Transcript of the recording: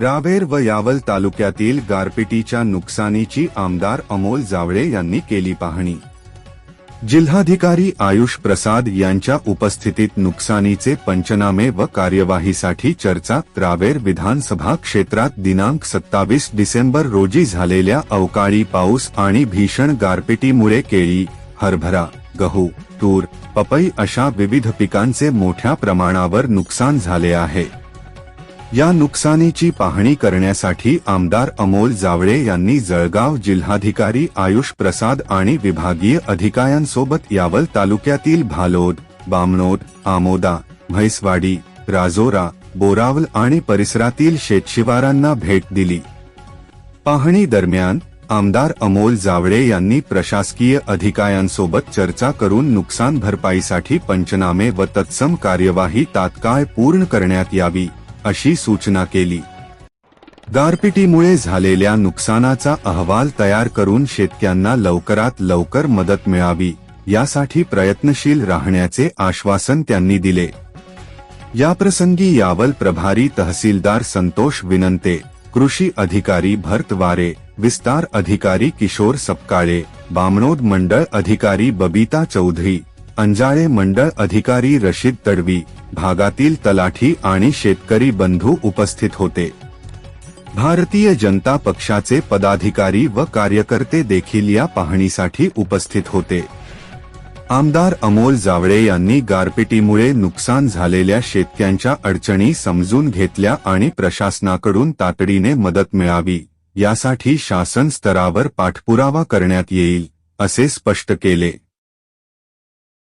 रावेर व यावल तालुक्यातील गारपिटीच्या नुकसानीची आमदार अमोल जावळे यांनी केली पाहणी. जिल्हाधिकारी आयुष प्रसाद यांच्या उपस्थितीत नुकसानीचे पंचनामे व कार्यवाहीसाठी चर्चा रावेर विधानसभा क्षेत्रात दिनांक सत्तावीस डिसेंबर रोजी झालेल्या अवकाळी पाऊस आणि भीषण गारपिटीमुळे केळी हरभरा गहू तूर पपई अशा विविध पिकांचे मोठ्या प्रमाणावर नुकसान झाले आहे. या नुकसानीची पाहणी करण्यासाठी आमदार अमोल जावळे यांनी जळगाव जिल्हाधिकारी आयुष प्रसाद आणि विभागीय अधिकाऱ्यांसोबत यावल तालुक्यातील भालोद बामणोद आमोदा म्हैसवाडी राजोरा बोरावल आणि परिसरातील शेतशिवारांना भेट दिली. पाहणी दरम्यान आमदार अमोल जावळे यांनी प्रशासकीय अधिकाऱ्यांसोबत चर्चा करून नुकसान भरपाईसाठी पंचनामे व तत्सम कार्यवाही तात्काळ पूर्ण करण्यात यावी. अशी सूचना केली. गारपिटीमुळे झालेल्या नुकसानाचा अहवाल तयार करून शेतकऱ्यांना लवकरात लवकर मदत मिळावी यासाठी प्रयत्नशील राहण्याचे आश्वासन त्यांनी दिले. याप्रसंगी यावल प्रभारी तहसीलदार संतोष विनंते कृषी अधिकारी भरत वारे विस्तार अधिकारी किशोर सपकाळे बामणोद मंडळ अधिकारी बबीता चौधरी अंजाळे मंडळ अधिकारी रशीद तडवी भागातील तलाठी आणि शेतकरी बंधू उपस्थित होते. भारतीय जनता पक्षाचे पदाधिकारी व कार्यकर्ते देखील या पाहणीसाठी उपस्थित होते. आमदार अमोल जावळे यांनी गारपिटीमुळे नुकसान झालेल्या शेतकऱ्यांच्या अडचणी समजून घेतल्या आणि प्रशासनाकडून तातडीने मदत मिळावी यासाठी शासन स्तरावर पाठपुरावा करण्यात येईल असे स्पष्ट केले.